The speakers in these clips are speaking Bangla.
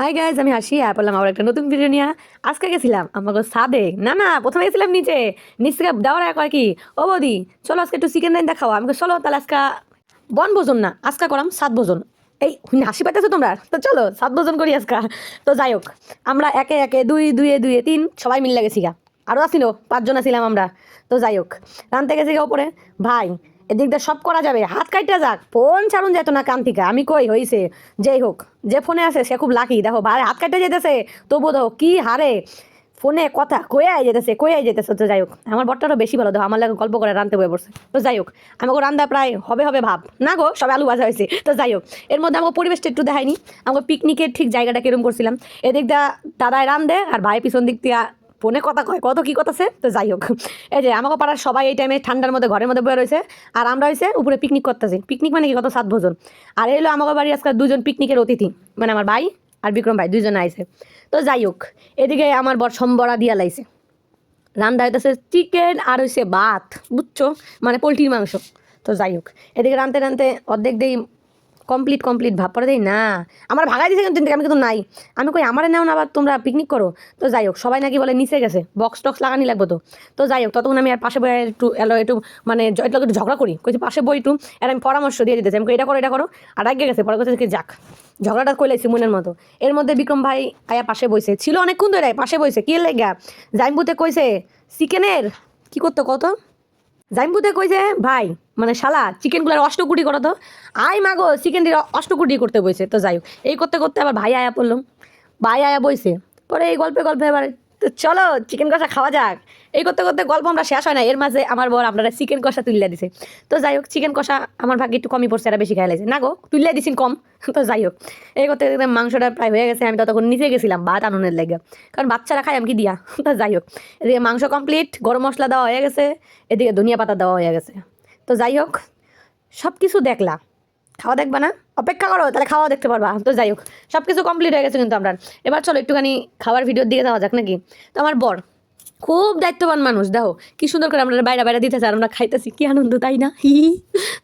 হাই গাইজ আমি হাসি আর বললাম আবার একটা নতুন ভিডিও নিয়ে। আজকে গেছিলাম আমাকে সাদে না না প্রথমে গেছিলাম নিচে। নিচ থেকে দেওয়ার কয় কি। ও বৌদি চলো আজকে একটু চিকেন রাইন দেখাও। আমি কই, চলো তাহলে আজকে বন ভোজন না আজকে করাম সাত ভোজন। এই হাসি পাইতেছো তোমরা? তো চলো সাত ভোজন করি আজকে। তো যাই হোক আমরা একে একে দুই দুয়ে দুয়ে তিন সবাই মিলে গেছি গা। আরও আসিল পাঁচজন আছিলাম আমরা। তো যাই হোক রানতে গেছি গা উপরে। ভাই এদিক দিয়ে সব করা যাবে। হাত কাইটা যাক, ফোন ছাড়ুন যেত না কান থেকে আমি কই, হইছে। যেই হোক, যে ফোনে আছে, সে খুব লাকি দেখো, ভাই, হাত কাইটা যেতেছে। তবু দেখো, কি হারে। ফোনে কথা কয়ে যেতেছে কয়ে যেতেছে। তো যাই হোক, আমার বরটারও বেশি ভালো। দেখো, আমার লাগে গল্প করে রানতে বয়ে পড়ছে। তো যাই হোক, আমাকে রান্দা প্রায় হবে হবে ভাব। না গো, সব আলু ভাজা হয়েছে। তো যাই হোক, এর মধ্যে আমাকে পরিবেশটা একটু দেখায়নি। আমাকে পিকনিকের ঠিক জায়গাটা কিরম করছিলাম। এদিক দা দাদায় রান্দে, আর ভাই পিছন দিক দিয়া ফোনে কথা কয়, কত কি কথা তো যাই হোক, এই যে আমাকে পাড়ার সবাই এই টাইমে ঠান্ডার মধ্যে ঘরের মধ্যে বয়ে রয়েছে, আর আমরা হয়েছে উপরে পিকনিক করতেছি। পিকনিক মানে কি? কত সাত ভোজন। আর এলো আমাকে বাড়ি আজকাল দুজন পিকনিকের অতিথি মানে আমার ভাই আর বিক্রম ভাই, দুইজন আইছে। তো যাই হোক, এদিকে আমার বর সম্বরা দিয়া লাইছে। রান্না হইতেছে চিকেন আর হইছে ভাত, বুঝছ? মানে পোলট্রির মাংস। তো যাই হোক, এদিকে রানতে রানতে অর্ধেক দেই কমপ্লিট কমপ্লিট ভাব পরে দেই? না। আমার ভাগাই দিছে কিন্তু আমি কিন্তু নাই। আমি কই, আমারে নাও না, আবার তোমরা পিকনিক করো? তো যাই হোক, সবাই নাকি বলে, নিচে গেছে বক্স টক্স লাগানি লাগবে তো। তো যাই হোক, ততক্ষণ আমি আর পাশে বই একটু, এলো একটু মানে একটু একটু ঝগড়া করি। কইছি, পাশে বই একটু, আর আমি পরামর্শ দিয়ে দিতেছি। আমি এটা করো এটা করো। আর আগে গেছে, পরে কথা যাক। ঝগড়াটা কইলাইছি মনের মতো। এর মধ্যে বিক্রম ভাই আয়া পাশে বইছে। ছিল অনেকক্ষণ ধরে, পাশে বইছে। কি লেগা? জাইম্বুতে কইছে, চিকেনের? কি করতো কত জাইম্বুতে কইছে ভাই মানে শালা চিকেন চিকেনগুলোর অষ্টকুটি করো তো। আই মাগো চিকেন দিয়ে অষ্টকুটি করতে বইছে, তো যাই এই করতে করতে আবার ভাই আয়া পড়লাম ভাই আয়া বইছে। পরে এই গল্পে গল্পে এবার তো চলো চিকেন কষা খাওয়া যাক। এই করতে করতে গল্প আমরা শেষ হয় না এর মাঝে আমার বর আপনারা চিকেন কষা তুলিয়া দিছে। তো যাই হোক চিকেন কষা আমার ভাগ্যে একটু কমই পড়ছে, এরা বেশি খাই লাগছে না গো তুলিয়া দিছেন কম। তো যাই হোক, এই করতে করতে মাংসটা প্রায় হয়ে গেছে, আমি ততক্ষণ নিচে গেছিলাম, ভাত আননের লেগে। কারণ বাচ্চারা খাই আমি কি দিয়া? তো যাই হোক, এদিকে মাংস কমপ্লিট গরম মশলা দেওয়া হয়ে গেছে, এদিকে ধনিয়া পাতা দেওয়া হয়ে গেছে। তো যাই হোক সব কিছু দেখলা খাওয়া দেখবা না? অপেক্ষা করো, তাহলে খাওয়া দেখতে পারবা। তো যাই হোক সব কিছু কমপ্লিট হয়ে গেছে কিন্তু আমরা। এবার চলো একটুখানি খাবার ভিডিওর দিকে যাওয়া যাক নাকি? তো আমার বর খুব দায়িত্ববান মানুষ, দেখো, কি সুন্দর করে আমরা বাইরে বাইরে দিতেছে আর আমরা খাইতেছি, কি আনন্দ, তাই না? হি।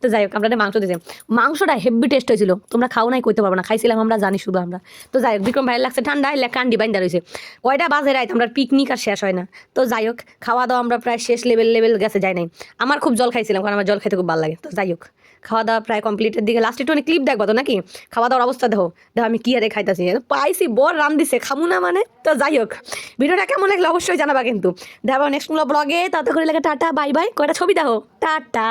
তো যাই হোক, আমরা মাংস দিয়েছি। মাংসটা হেভি টেস্ট হয়েছিল, তোমরা খাও নাই, কইতে পারব না, খাইছিলাম, আমরা জানি শুধু আমরা। তো যাই হোক, বিক্রম ভাইয়ের লাগছে ঠান্ডা, এলে কান্ডি বাইন্দা রয়েছে কয়টা বাজে রাইত আমরা পিকনিক আর শেষ হয় না। তো যাই হোক, খাওয়া দাওয়া আমরা প্রায় শেষ লেভেল লেভেল গেছে, যাই নাই। আমার খুব জল খাইছিলাম, কারণ আমার জল খাইতে খুব ভালো লাগে। তো যাই হোক, খাওয়া দাওয়া প্রায় কমপ্লিটের দিকে। লাস্টে একটু ক্লিপ দেখব তো নাকি? খাওয়া দাওয়ার অবস্থা দেখো। দেখো, আমি কি আরে খাইতেছি। পাইছি, বর রান দিছে খামু না মানে? তো যাই হোক, ভিডিওটা কেমন লাগলে অবশ্যই জানাবা কিন্তু। দেখো নেক্সট ব্লগে তত করে লাগে টাটা বাই বাই কয়টা ছবি দেখো? টাটা।